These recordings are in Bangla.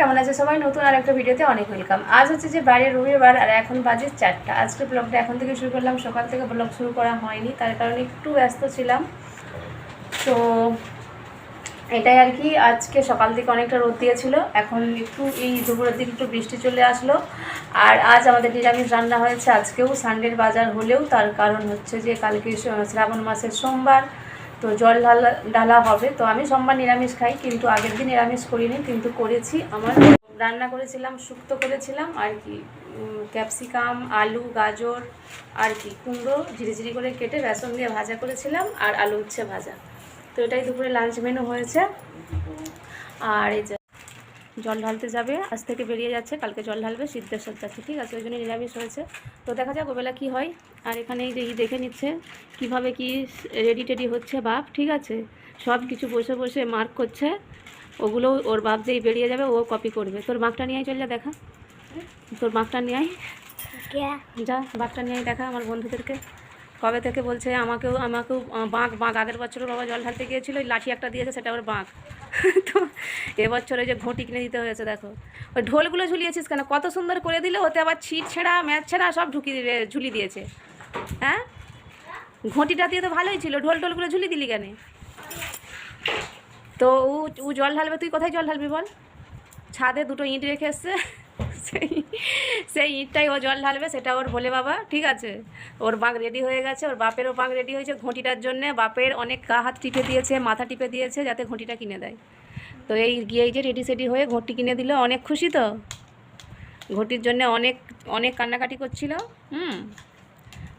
কেমন আছে? সবাই নতুন আর একটা ভিডিওতে অনেক ওয়েলকাম আজ হচ্ছে যে বাইরের রবিবার আর এখন বাজে চারটা। আজকে ব্লগটা এখন থেকে শুরু করলাম। সকাল থেকে ব্লগ শুরু করা হয়নি, তার কারণে একটু ব্যস্ত ছিলাম। তো এটাই আর কি, আজকে সকাল থেকে অনেকটা রোদ দিয়েছিল। এখন একটু এই দুপুরের দিকে একটু বৃষ্টি চলে আসলো। আর আজ আমাদের নিরামিষ রান্না হয়েছে। আজকেও সানডের বাজার হলেও তার কারণ হচ্ছে যে কালকে শ্রাবণ মাসের সোমবার। তো জল ঢালা ঢালা হবে। তো আমি সোমবার নিরামিষ খাই, কিন্তু আগের দিন নিরামিষ করিনি, কিন্তু করেছি। আমার রান্না করেছিলাম, শুক্তো করেছিলাম, আর কি ক্যাপসিকাম, আলু, গাজর, আর কি, কুমড়ো ঝিরিঝিরি করে কেটে বেসন দিয়ে ভাজা করেছিলাম, আর আলু উচ্ছে ভাজা। তো এটাই দুপুরে লাঞ্চ মেনু হয়েছে। আর এই যে জল ঢালতে যাবে আজ থেকে বেরিয়ে যাচ্ছে কালকে জল ঢালবে সিদ্ধেশ্বর যাচ্ছে ঠিক আছে? ওই জন্য নিরামিষ হয়েছে। তো দেখা যাক ওবেলা কী হয়। আর এখানে এই যে ই দেখে নিচ্ছে কীভাবে কি রেডি টেডি হচ্ছে বাপ ঠিক আছে? সব কিছু বসে বসে মার্ক করছে। ওগুলো ওর বাপ যেই বেরিয়ে যাবে ও কপি করবে। তোর বাঁকটা নিয়ে চল যা দেখা। তোর বাঁকটা নিয়ে যা বাঘটা নিয়ে দেখা আমার বন্ধুদেরকে। কবে থেকে বলছে আমাকেও আমাকেও বাঁক বাঁক, আগের বছরও বাবা জল ঢালতে গিয়েছিল ওই লাঠি একটা দিয়েছে, সেটা আবার বাঁক। তো এবছরে যে ঘটি কিনে দিতে হয়েছে, দেখো। ওই ঢোলগুলো ঝুলিয়েছিস কেন? কত সুন্দর করে দিলে ওতে আবার ছিট ছেঁড়া, ম্যাচ ছেঁড়া সব দিবে, ঝুলি দিয়েছে। হ্যাঁ? ঘটিটা দিয়ে তো ভালোই ছিল, ঢোল ঢোলগুলো ঝুলি দিলি কেন? তো ও জল ঢালবে, তুই কোথায় জল ঢালবি বল? ছাদে দুটো ইঁট রেখে এসছে। সেই সেই ইঁটটাই ও জল ঢালবে, সেটা ওর ভোলে বাবা, ঠিক আছে? ওর বাঁক রেডি হয়ে গেছে, ওর বাপেরও বাঁক রেডি হয়েছে, ঘটিটার জন্যে বাপের অনেক গা হাত টিপে দিয়েছে, মাথা টিপে দিয়েছে, যাতে ঘটিটা কিনে দেয়। তো এই গিয়েই যে রেডি সেডি হয়ে ঘটি কিনে দিল, অনেক খুশি তো? ঘটির জন্য অনেক অনেক কান্নাকাটি করছিল, হুম?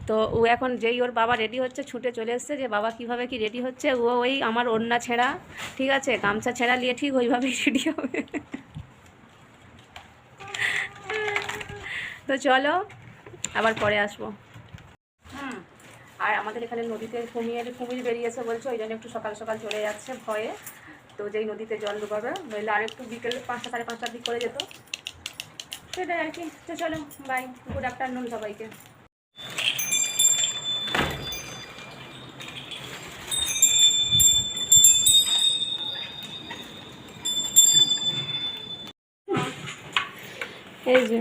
তো ও এখন যেই ওর বাবা রেডি হচ্ছে, ছুটে চলে এসছে যে, বাবা, কীভাবে কি রেডি হচ্ছে? ও ওই আমার ওড়না ছেঁড়া, ঠিক আছে? গামছা ছেঁড়া নিয়ে ঠিক ওইভাবেই রেডি হবে। তো চলো আবার পরে আসব। হুম আর আমাদের এখানে নদীতে কুমির কুমির বেরিয়েছে বলছে ওই জন্য একটু সকাল সকাল চলে যাচ্ছে ভয়ে। তো যেই নদীতে জল ডুবাবে নইলে আর একটু বিকেল পাঁচটা সাড়ে পাঁচটার দিক করে যেত। সেটাই আর কি তো চলো বাই গুড আফটারনুন সবাইকে। এই যে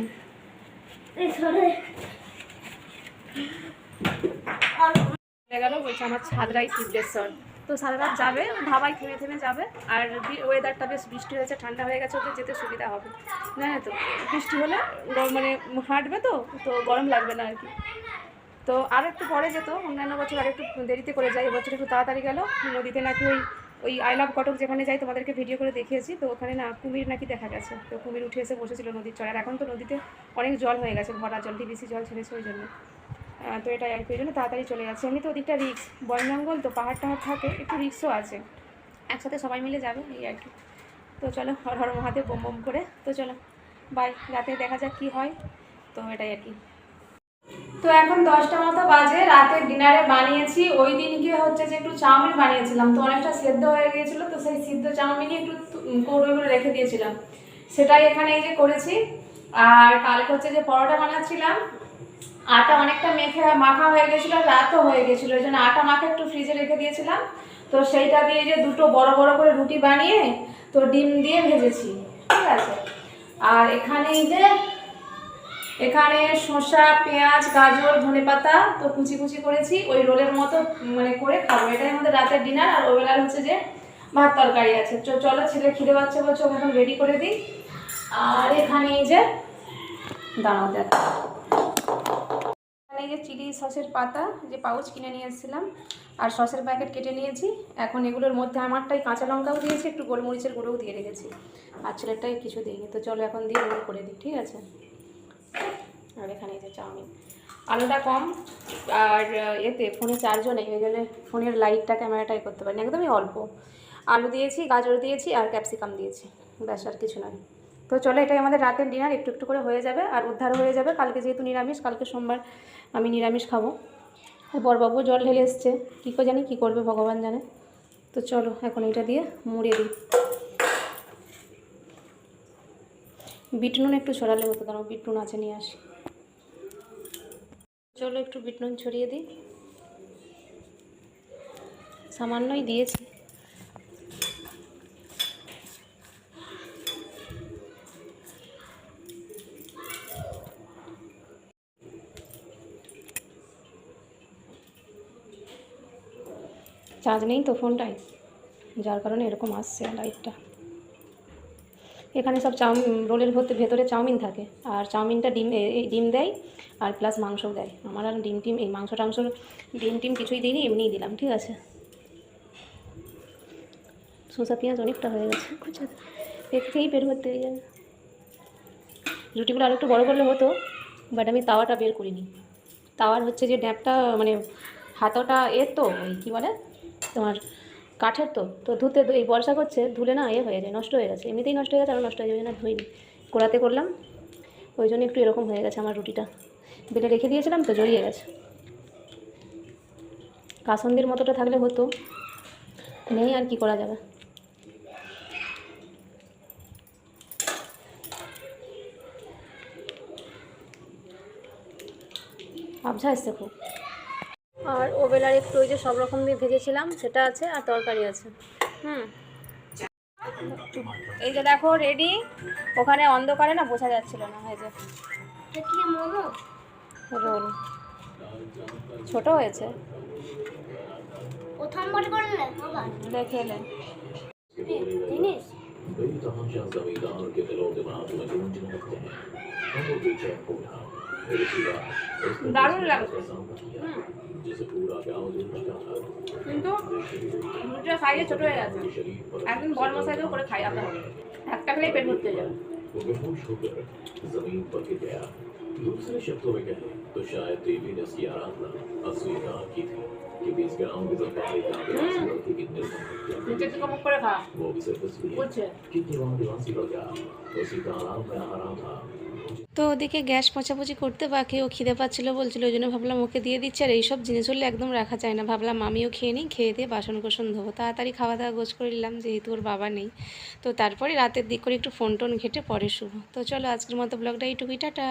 গেল, বলছে আমার ছাদরাই সিদ্ধেশ্বর। তো সারা রাত যাবে ভাবাই থেমে থেমে যাবে, আর ওয়েদারটা বেশ বৃষ্টি হয়েছে, ঠান্ডা হয়ে গেছে, ওদের যেতে সুবিধা হবে। জানো তো, বৃষ্টি হলে মানে হাঁটবে তো তো গরম লাগবে না আর কি। তো আর একটু পরে যেত, অন্যান্য বছর আর একটু দেরিতে করে যায়, এবছর একটু তাড়াতাড়ি গেল, নদীতে নাকি ওই ওই আই লাভ কটক যেখানে যাই তোমাদেরকে ভিডিও করে দেখিয়েছি, তো ওখানে না কুমির নাকি দেখা গেছে। তো কুমির উঠে এসে বসেছিল নদীর চড়ার এখন তো নদীতে অনেক জল হয়ে গেছে, ভরা জল ডিবিসি জল ছেড়েছে ওই জন্য। তো এটাই আর কি, ওই জন্য তাড়াতাড়ি চলে যাচ্ছে। এমনি তো ওদিকটা রিক্স বন জঙ্গল তো, পাহাড় টাহাড় থাকে, একটু রিক্সও আছে। একসাথে সবাই মিলে যাবে, এই আর কি। তো চলো, হর হর মহাদেব বোম বোম করে। তো চলো বাই রাতে দেখা যাক কি হয়। তো এটাই আর কি। তো এখন দশটা মতো বাজে, রাতে ডিনারে বানিয়েছি। ওই দিনকে হচ্ছে যে একটু চাউমিন বানিয়েছিলাম। তো অনেকটা সেদ্ধ হয়ে গিয়েছিল, তো সেই সিদ্ধ চাউমিনই একটু কৌড়ো রেখে দিয়েছিলাম। সেটাই এখানে এই যে করেছি। আর কালকে হচ্ছে যে পরোটা বানাচ্ছিলাম। আটা অনেকটা মেখে মাখা হয়ে গেছিল রাতও হয়ে গেছিল। ওই জন্য আটা মাখা একটু ফ্রিজে রেখে দিয়েছিলাম। তো সেইটা দিয়ে যে দুটো বড় বড় করে রুটি বানিয়ে, তো ডিম দিয়ে ভেজেছি। ঠিক আছে? আর এখানে এই যে এখানে শসা, পেঁয়াজ, গাজর ধনেপাতা তো কুচি কুচি করেছি। ওই রোলের মতো মানে করে খাব। এটাই আমাদের রাতের ডিনার আর ওবেলার হচ্ছে যে ভাত তরকারি আছে। চলো ছেলে খিদে পাচ্ছে বলছে, ওকে এখন রেডি করে দিই। আর এখানে এই যে, দাঁড়াও দেখো। এখানে যে চিলি সসের পাতা যে পাউচ কিনে নিয়ে এসেছিলাম। আর সসের প্যাকেট কেটে নিয়েছি। এখন এগুলোর মধ্যে আমারটাই কাঁচা লঙ্কাও দিয়েছি, একটু গোলমরিচের গুঁড়োও দিয়ে রেখেছি। আর ছেলেটাই কিছু দিইনি। তো চলো এখন দিয়ে রোল করে দিই, ঠিক আছে? আর এখানে এই যে চাউমিন। আলোটা কম, আর এতে ফোনে চার্জও নেই, ওই জন্য ফোনের লাইটটা ক্যামেরাটাই করতে পারিনি, একদমই অল্প। আলু দিয়েছি, গাজর দিয়েছি, আর ক্যাপসিকাম দিয়েছি, ব্যাস, আর কিছু নয়। তো চলো, এটাই আমাদের রাতের ডিনার একটু একটু করে হয়ে যাবে, আর উদ্ধার হয়ে যাবে। কালকে যেহেতু নিরামিষ, কালকে সোমবার আমি নিরামিষ খাব। আর বরবাবু জল ঢেলে এসছে, কী করে জানি, কী করবে ভগবান জানে। তো চলো, এখন এটা দিয়ে মুড়িয়ে দিই। বিটনুন একটু ছড়ালে হতো, কারণ বিট নুন আছে, নিয়ে আসি। চলো একটু বিট নুন ছড়িয়ে দিই। সামান্যই দিয়েছি। চার্জ নেই তো ফোনটাই যার কারণে এরকম আসছে লাইটটা এখানে সব চাউমিন রোলের ভর্তি ভেতরে চাউমিন থাকে। আর চাউমিনটা ডিম এই ডিম দেয়, আর প্লাস মাংসও দেয়। আমার আর ডিম টিম, এই মাংস টাংস ডিম টিম কিছুই দিইনি, এমনিই দিলাম, ঠিক আছে? শসা, পেঁয়াজ অনেকটা হয়ে গেছে? এর থেকেই বের করতে যাবে রুটিগুলো আর একটু বড় করলে হতো বাট আমি তাওয়াটা বের করিনি। তাওয়ার হচ্ছে যে ড্যাপটা মানে হাতাটা, এর তো, ওই কী বলে? তোমার কাঠের তো তো ধুতে এই বর্ষা করছে, ধুলে না এ হয়ে যায়, নষ্ট হয়ে গেছে। এমনিতেই নষ্ট হয়ে গেছে, আরও নষ্ট হয়ে যাবে না, ধুইনি। কোড়াতে করলাম, ওই জন্য একটু এরকম হয়ে গেছে আমার রুটিটা। বেলে রেখে দিয়েছিলাম তো জড়িয়ে গেছে। কাসন্দির মতোটা থাকলে হতো, নেই আর কি করা যাবে। আবঝা এসছে খুব। আর ওবেলার একটু ওই যে সব রকম দিয়ে ভেজেছিলাম, সেটা আছে আর তরকারি আছে। হুম। এই যে দেখো রেডি ওখানে অন্ধকারে না বোঝা যাচ্ছিল না হয়ে যে রোল। ছোট হয়েছে। দেখে এলেন দারুণ লাগছে। কিন্তু রুটিটা সাইজে ছোট হয়ে गया शरीर पर একদিন বড় মশাইকেও করে খাই আমরা একটা খেলেই পেট ভর্তি হয়ে যাবে वो बेहोश होकर जमीन पर गिर गया दूसरे शब्दों में कहें तो शायद देवी ने उसकी आराधना अस्वीकार की थी कि इस गांव की सरकारी आदिवासी लड़की की निर्मम हत्या নিচের দিকে মুখ করে খা वो भी सिर्फ इसलिए বুঝছে कि वो आदिवासी लड़का उसी का आराम में आ रहा था তো ওদিকে গ্যাস পচাপচি করতে বাকি, ও খিদে পাচ্ছিল, বলছিল, ওই জন্য ভাবলাম ওকে দিয়ে দিচ্ছে, আর এইসব জিনিস হলে একদম রাখা যায় না। ভাবলাম আমিও খেয়ে নিই, খেয়ে দিয়ে বাসন কোসন ধোবো। তাড়াতাড়ি খাওয়া দাওয়া গোছ করে নিলাম, যেহেতু ওর বাবা নেই। তো তারপরে রাতের দিক করে একটু ফোন টোন ঘেটে পরে শুভ তো চলো আজকের মতো ব্লগটা এইটুকুই, টাটা।